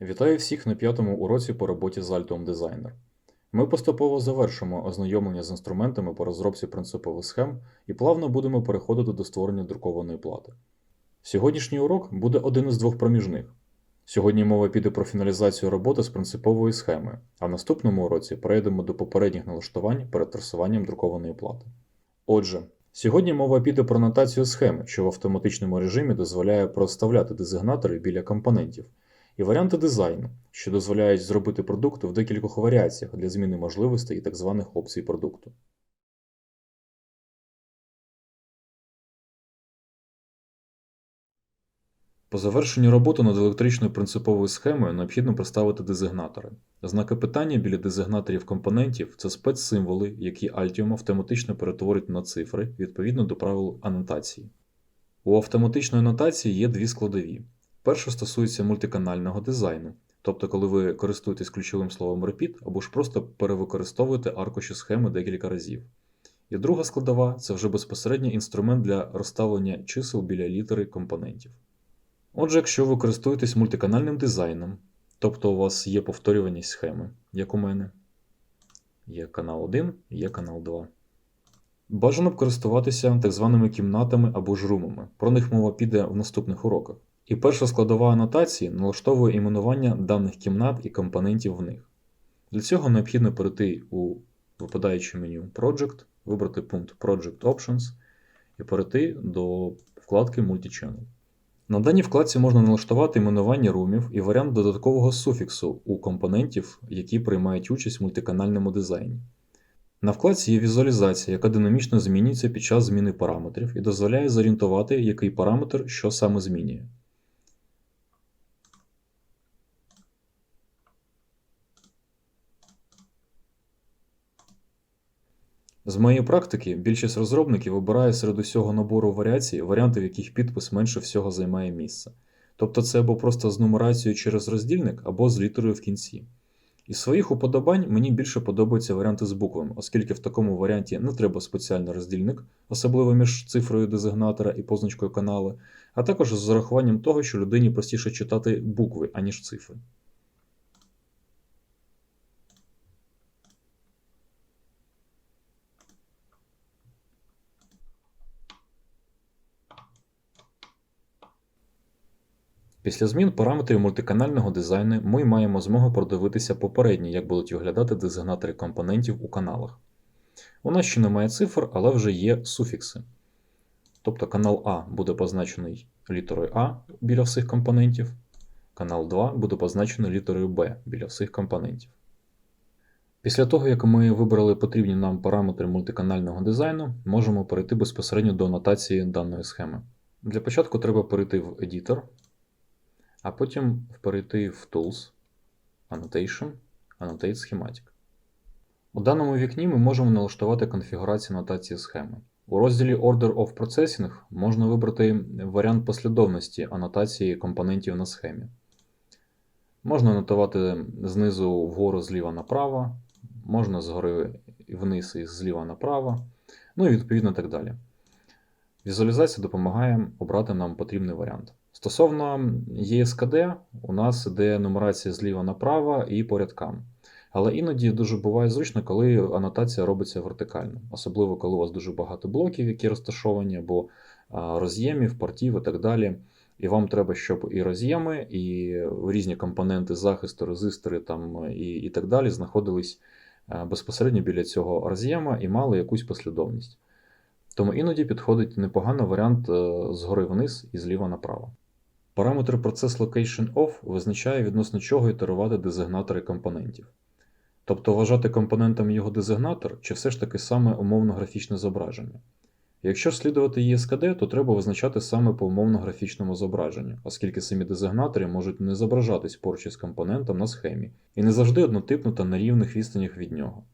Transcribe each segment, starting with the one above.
Вітаю всіх на п'ятому уроці по роботі з Altum Designer. Ми поступово завершимо ознайомлення з інструментами по розробці принципових схем і плавно будемо переходити до створення друкованої плати. Сьогоднішній урок буде один із двох проміжних. Сьогодні мова піде про фіналізацію роботи з принциповою схемою, а в наступному уроці перейдемо до попередніх налаштувань перед трасуванням друкованої плати. Отже, сьогодні мова піде про нотацію схеми, що в автоматичному режимі дозволяє проставляти дезигнатори біля компонентів, і варіанти дизайну, що дозволяють зробити продукт в декількох варіаціях для зміни можливостей і так званих опцій продукту. По завершенню роботи над електричною принциповою схемою необхідно проставити дезигнатори. Знаки питання біля дезигнаторів компонентів це спецсимволи, які Altium автоматично перетворить на цифри відповідно до правил анотації. У автоматичної анотації є дві складові. Перша стосується мультиканального дизайну, тобто коли ви користуєтесь ключовим словом repeat або ж просто перевикористовуєте аркуші схеми декілька разів. І друга складова це вже безпосередньо інструмент для розставлення чисел біля літери компонентів. Отже, якщо ви користуєтесь мультиканальним дизайном, тобто у вас є повторюваність схеми, як у мене, є канал 1, є канал 2. Бажано б користуватися так званими кімнатами або ж румами. Про них мова піде в наступних уроках. І перша складова анотації налаштовує іменування даних кімнат і компонентів в них. Для цього необхідно перейти у випадаюче меню Project, вибрати пункт Project Options і перейти до вкладки Multichannel. На даній вкладці можна налаштувати іменування румів і варіант додаткового суфіксу у компонентів, які приймають участь в мультиканальному дизайні. На вкладці є візуалізація, яка динамічно змінюється під час зміни параметрів і дозволяє зорієнтувати, який параметр що саме змінює. З моєї практики, більшість розробників обирає серед усього набору варіацій варіанти, в яких підпис менше всього займає місце. Тобто це або просто з нумерацією через роздільник, або з літерою в кінці. Із своїх уподобань мені більше подобаються варіанти з буквами, оскільки в такому варіанті не треба спеціальний роздільник, особливо між цифрою дезигнатора і позначкою каналу, а також з урахуванням того, що людині простіше читати букви, аніж цифри. Після змін параметрів мультиканального дизайну ми маємо змогу продивитися попередні, як будуть виглядати дезигнатори компонентів у каналах. У нас ще немає цифр, але вже є суфікси. Тобто канал А буде позначений літерою А біля всіх компонентів, канал 2 буде позначений літерою Б біля всіх компонентів. Після того, як ми вибрали потрібні нам параметри мультиканального дизайну, можемо перейти безпосередньо до анотації даної схеми. Для початку треба перейти в Editor а потім перейти в Tools, Annotation, Annotate Schematic. У даному вікні ми можемо налаштувати конфігурацію анотації схеми. У розділі Order of Processing можна вибрати варіант послідовності анотації компонентів на схемі. Можна анотувати знизу вгору зліва направо, можна згори вниз і зліва направо, ну і відповідно так далі. Візуалізація допомагає обрати нам потрібний варіант. Стосовно ESKD, у нас іде нумерація зліва направо і по рядкам. Але іноді дуже буває зручно, коли анотація робиться вертикально, особливо коли у вас дуже багато блоків, які розташовані, або роз'ємів, портів і так далі. І вам треба, щоб і роз'єми, і різні компоненти захисту, резистори там, і і так далі знаходились безпосередньо біля цього роз'єма і мали якусь послідовність. Тому іноді підходить непоганий варіант е, згори вниз і зліва направо. Параметр процес Location Off визначає відносно чого ітерувати дезигнатори компонентів. Тобто вважати компонентом його дезигнатор чи все ж таки саме умовно графічне зображення. Якщо слідувати ESKD, то треба визначати саме по умовно графічному зображенню, оскільки самі дезигнатори можуть не зображатись поруч із компонентом на схемі і не завжди однотипно та на рівних відстанях від нього.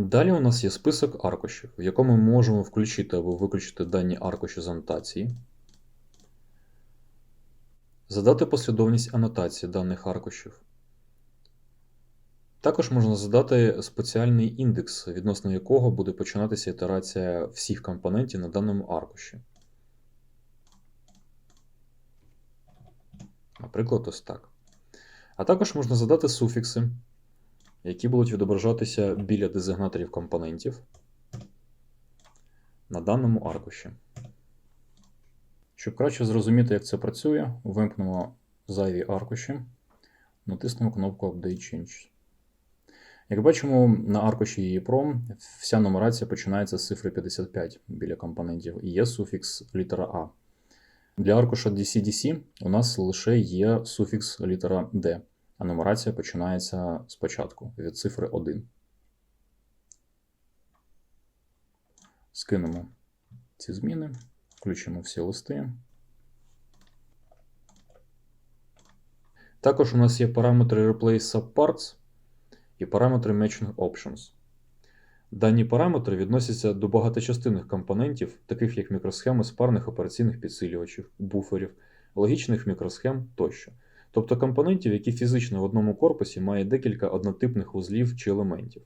Далі у нас є список аркушів, в якому ми можемо включити або виключити дані аркуші з анотації, задати послідовність анотації даних аркушів. Також можна задати спеціальний індекс, відносно якого буде починатися ітерація всіх компонентів на даному аркуші. Наприклад, ось так. А також можна задати суфікси, які будуть відображатися біля дезигнаторів компонентів на даному аркуші. Щоб краще зрозуміти, як це працює, вимкнемо зайві аркуші, натиснемо кнопку Update Change. Як бачимо, на аркуші EEPROM вся нумерація починається з цифри 55 біля компонентів і є суфікс літера А. Для аркуша DC-DC у нас лише є суфікс літера D, а нумерація починається спочатку від цифри 1. Скинемо ці зміни, включимо всі листи. Також у нас є параметри Replace Subparts і параметри Matching Options. Дані параметри відносяться до багаточастинних компонентів, таких як мікросхеми спарних операційних підсилювачів, буферів, логічних мікросхем тощо. Тобто компонентів, які фізично в одному корпусі мають декілька однотипних вузлів чи елементів.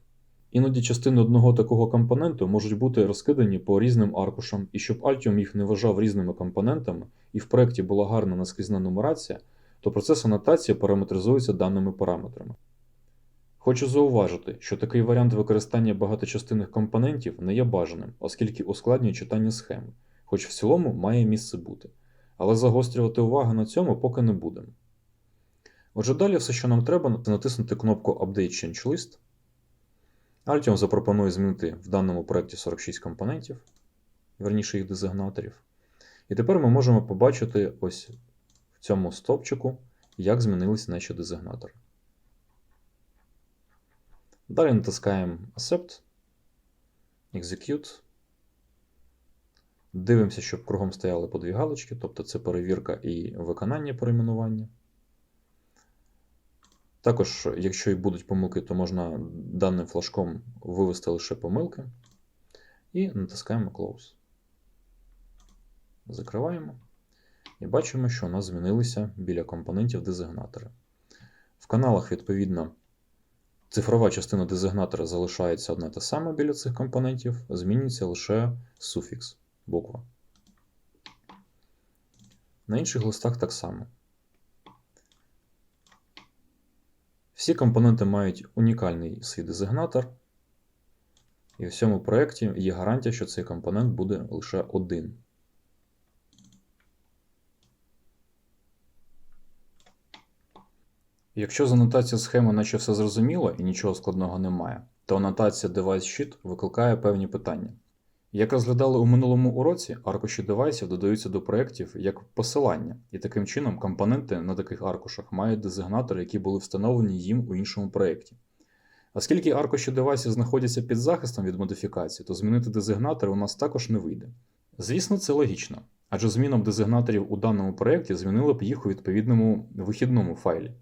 Іноді частини одного такого компоненту можуть бути розкидані по різним аркушам, і щоб Altium їх не вважав різними компонентами, і в проєкті була гарна наскрізна нумерація, то процес анотації параметризується даними параметрами. Хочу зауважити, що такий варіант використання багаточастинних компонентів не є бажаним, оскільки ускладнює читання схеми, хоч в цілому має місце бути. Але загострювати увагу на цьому поки не будемо. Отже, далі все, що нам треба, це натиснути кнопку Update Change List. Altium запропонує змінити в даному проєкті 46 компонентів, верніше їх дезигнаторів. І тепер ми можемо побачити ось в цьому стовпчику, як змінилися наші дезигнатори. Далі натискаємо Accept, Execute. Дивимося, щоб кругом стояли по дві галочки, тобто це перевірка і виконання перейменування. Також, якщо і будуть помилки, то можна даним флажком вивести лише помилки. І натискаємо Close. Закриваємо. І бачимо, що у нас змінилися біля компонентів дезигнатори. В каналах, відповідно, цифрова частина дезигнатора залишається одне те саме біля цих компонентів, змінюється лише суфікс буква. На інших листах так само. Всі компоненти мають унікальний свій дезигнатор, і в цьому проєкті є гарантія, що цей компонент буде лише один. Якщо з анотацією схеми наче все зрозуміло і нічого складного немає, то анотація Device Sheet викликає певні питання. Як розглядали у минулому уроці, аркуші девайсів додаються до проєктів як посилання, і таким чином компоненти на таких аркушах мають дезигнатори, які були встановлені їм у іншому проєкті. Оскільки аркуші девайсів знаходяться під захистом від модифікації, то змінити дезигнатори у нас також не вийде. Звісно, це логічно, адже зміном дезигнаторів у даному проєкті змінили б їх у відповідному вихідному файлі.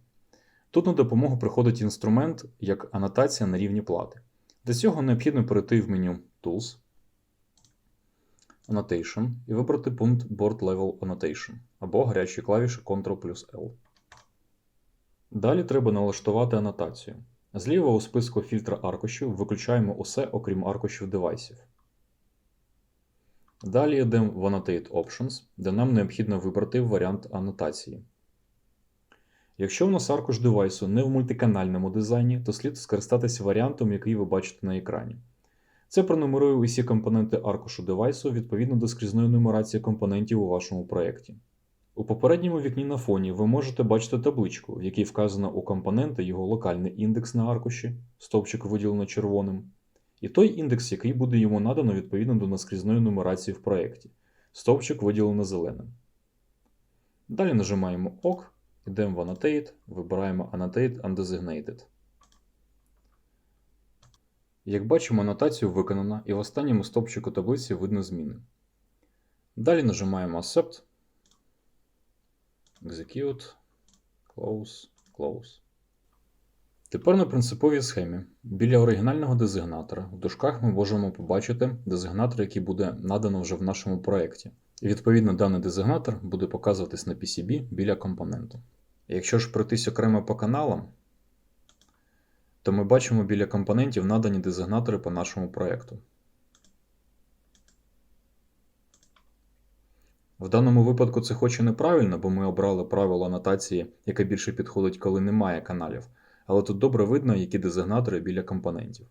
Тут на допомогу приходить інструмент як анотація на рівні плати. Для цього необхідно перейти в меню Tools. Annotation і вибрати пункт Board Level Annotation або гарячі клавіші Ctrl плюс L. Далі треба налаштувати анотацію. Зліва у списку фільтра аркушів виключаємо усе, окрім аркушів девайсів. Далі йдемо в Annotate Options, де нам необхідно вибрати варіант анотації. Якщо у нас аркуш девайсу не в мультиканальному дизайні, то слід скористатися варіантом, який ви бачите на екрані. Це пронумерує усі компоненти аркушу девайсу відповідно до скрізної нумерації компонентів у вашому проєкті. У попередньому вікні на фоні ви можете бачити табличку, в якій вказано у компонента його локальний індекс на аркуші, стовпчик виділено червоним, і той індекс, який буде йому надано відповідно до наскрізної нумерації в проєкті, стовпчик виділено зеленим. Далі нажимаємо ОК, йдемо в Annotate, вибираємо Annotate Undesignated. Як бачимо, анотацію виконано і в останньому стопчику таблиці видно зміни. Далі нажимаємо Accept, Execute, Close, Close. Тепер на принциповій схемі біля оригінального дезигнатора в дужках ми можемо побачити дезигнатор, який буде надано вже в нашому проєкті. І відповідно даний дезигнатор буде показуватись на PCB біля компоненту. Якщо ж пройтись окремо по каналам, то ми бачимо біля компонентів надані дезигнатори по нашому проєкту. В даному випадку це хоч і неправильно, бо ми обрали правило анотації, яке більше підходить, коли немає каналів, але тут добре видно, які дезигнатори біля компонентів.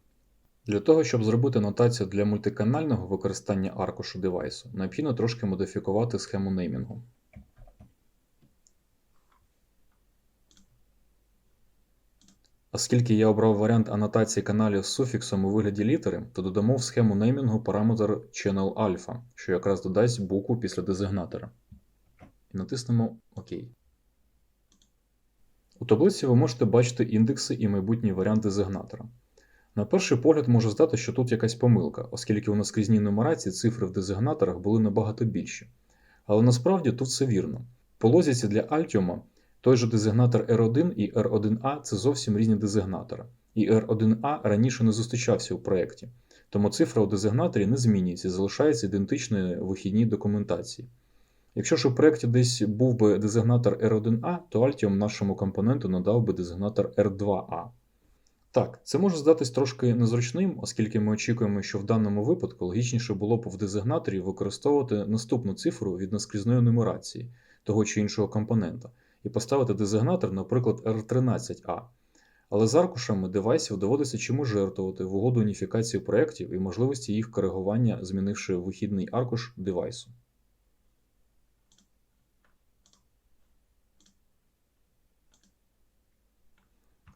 Для того, щоб зробити нотацію для мультиканального використання аркушу девайсу, необхідно трошки модифікувати схему неймінгу. Оскільки я обрав варіант анотації каналів з суфіксом у вигляді літери, то додамо в схему неймінгу параметр channel alpha, що якраз додасть букву після дезигнатора. І натиснемо ОК. У таблиці ви можете бачити індекси і майбутній варіант дезигнатора. На перший погляд може здати, що тут якась помилка, оскільки у наскрізній нумерації цифри в дезигнаторах були набагато більші. Але насправді тут все вірно. По лозіці для Altium той же дезигнатор R1 і R1A це зовсім різні дезигнатори, і R1A раніше не зустрічався у проєкті, тому цифра у дезигнаторі не змінюється і залишається ідентичною вихідній документації. Якщо ж у проєкті десь був би дезигнатор R1A, то Altium нашому компоненту надав би дезигнатор R2A. Так, це може здатись трошки незручним, оскільки ми очікуємо, що в даному випадку логічніше було б в дезигнаторі використовувати наступну цифру від наскрізної нумерації того чи іншого компонента і поставити дезигнатор, наприклад, R13A. Але з аркушами девайсів доводиться чимось жертвувати в угоду уніфікації проєктів і можливості їх коригування, змінивши вихідний аркуш девайсу.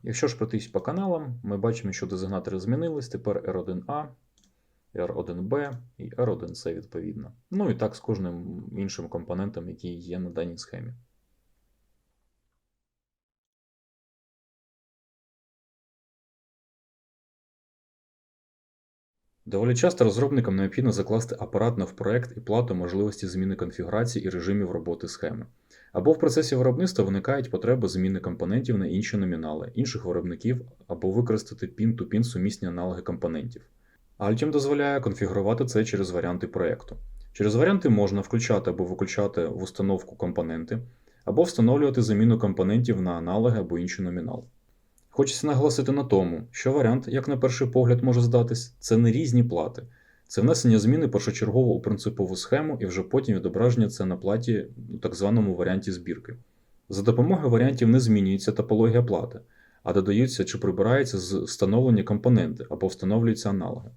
Якщо ж пройтись по каналам, ми бачимо, що дезигнатори змінились, тепер R1A, R1B і R1C відповідно. Ну і так з кожним іншим компонентом, який є на даній схемі. Доволі часто розробникам необхідно закласти апаратно в проект і плату можливості зміни конфігурації і режимів роботи схеми. Або в процесі виробництва виникають потреби зміни компонентів на інші номінали, інших виробників, або використати pin-to-pin сумісні аналоги компонентів. Altium дозволяє конфігурувати це через варіанти проєкту. Через варіанти можна включати або виключати в установку компоненти, або встановлювати заміну компонентів на аналоги або інший номінал. Хочеться наголосити на тому, що варіант, як на перший погляд може здатись, це не різні плати, це внесення зміни першочергово у принципову схему і вже потім відображення це на платі у так званому варіанті збірки. За допомогою варіантів не змінюється топологія плати, а додаються чи прибираються з встановлення компоненти або встановлюються аналоги.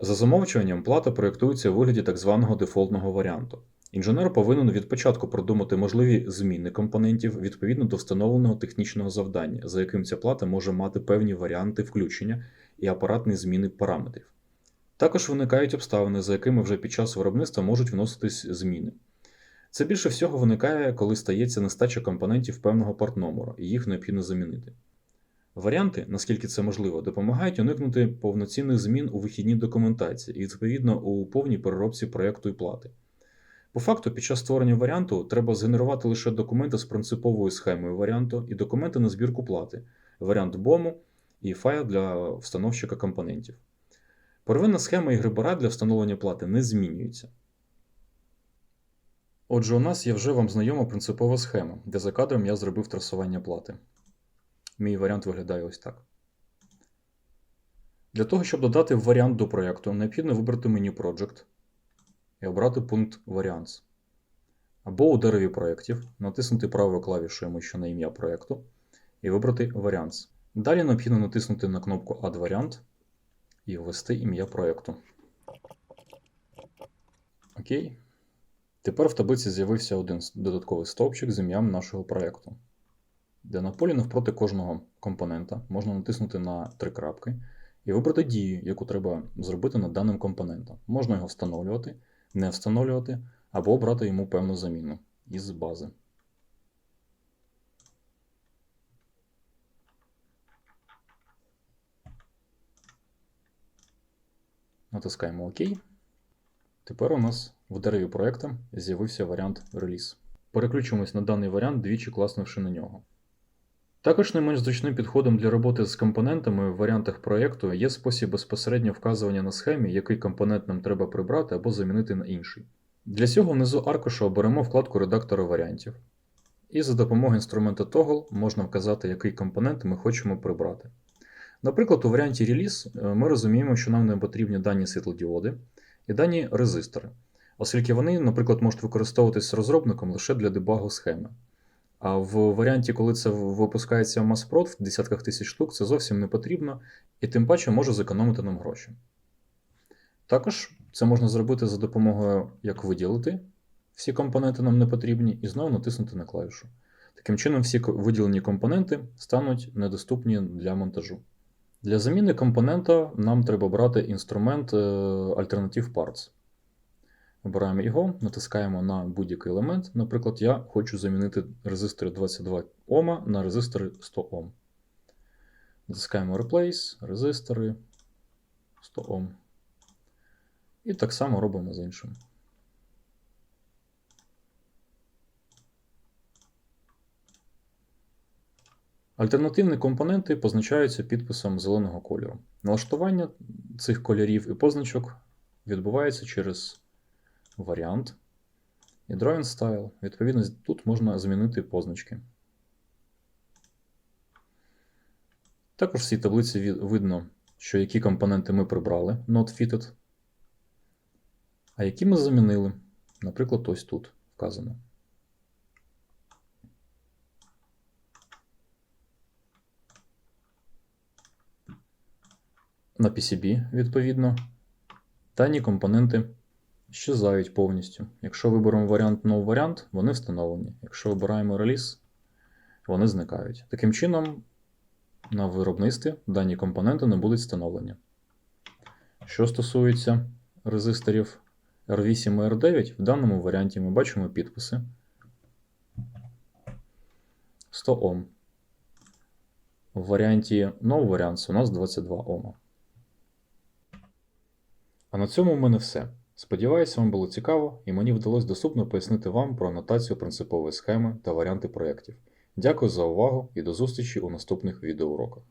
За замовчуванням плата проєктується у вигляді так званого дефолтного варіанту. Інженер повинен від початку продумати можливі зміни компонентів відповідно до встановленого технічного завдання, за яким ця плата може мати певні варіанти включення і апаратні зміни параметрів. Також виникають обставини, за якими вже під час виробництва можуть вноситись зміни. Це більше всього виникає, коли стається нестача компонентів певного партномеру, і їх необхідно замінити. Варіанти, наскільки це можливо, допомагають уникнути повноцінних змін у вихідній документації і, відповідно, у повній переробці проєкту і плати. По факту, під час створення варіанту треба згенерувати лише документи з принциповою схемою варіанту і документи на збірку плати, варіант бому і файл для встановщика компонентів. Первинна схема і грибара для встановлення плати не змінюється. Отже, у нас є вже вам знайома принципова схема, де за кадром я зробив трасування плати. Мій варіант виглядає ось так. Для того, щоб додати варіант до проєкту, необхідно вибрати меню Project і обрати пункт Variants. Або у дереві проєктів натиснути правою клавішою миші на ім'я проєкту і вибрати Variants. Далі необхідно натиснути на кнопку Add Variant і ввести ім'я проєкту. Окей. Тепер в таблиці з'явився один додатковий стовпчик з ім'ям нашого проєкту, де на полі навпроти кожного компонента можна натиснути на три крапки і вибрати дію, яку треба зробити над даним компонентом. Можна його встановлювати, не встановлювати або обрати йому певну заміну із бази. Натискаємо ОК. Тепер у нас в дереві проєкту з'явився варіант реліз. Переключимось на даний варіант, двічі класнувши на нього. Також не менш зручним підходом для роботи з компонентами в варіантах проєкту є спосіб безпосередньо вказування на схемі, який компонент нам треба прибрати або замінити на інший. Для цього внизу аркуша оберемо вкладку редактора варіантів. І за допомогою інструмента Toggle можна вказати, який компонент ми хочемо прибрати. Наприклад, у варіанті Release ми розуміємо, що нам не потрібні дані світлодіоди і дані резистори. оскільки вони, наприклад, можуть використовуватись розробником лише для дебагу схеми. А в варіанті, коли це випускається в маспрод в десятках тисяч штук, це зовсім не потрібно і тим паче може зекономити нам гроші. Також це можна зробити за допомогою як виділити всі компоненти нам не потрібні, і знову натиснути на клавішу. Таким чином, всі виділені компоненти стануть недоступні для монтажу. Для заміни компонента нам треба брати інструмент е, Alternative Parts. Обираємо його, натискаємо на будь-який елемент. Наприклад, я хочу замінити резистори 22 Ома на резистори 100 Ом. Натискаємо Replace, резистори 100 Ом. І так само робимо з іншим. Альтернативні компоненти позначаються підписом зеленого кольору. Налаштування цих кольорів і позначок відбувається через варіант і Drawing Style. Відповідно, тут можна змінити позначки. Також в цій таблиці видно, що які компоненти ми прибрали, not fitted, а які ми замінили. Наприклад, ось тут вказано. На PCB, відповідно, дані компоненти щезають повністю. Якщо виберемо варіант No варіант, вони встановлені. Якщо вибираємо реліз, вони зникають. Таким чином, на виробництві дані компоненти не будуть встановлені. Що стосується резисторів R8 і R9, в даному варіанті ми бачимо підписи 100 Ом. В варіанті No Variants у нас 22 Ома. А на цьому в мене все. Сподіваюся, вам було цікаво і мені вдалося доступно пояснити вам про анотацію принципової схеми та варіанти проєктів. Дякую за увагу і до зустрічі у наступних відеоуроках.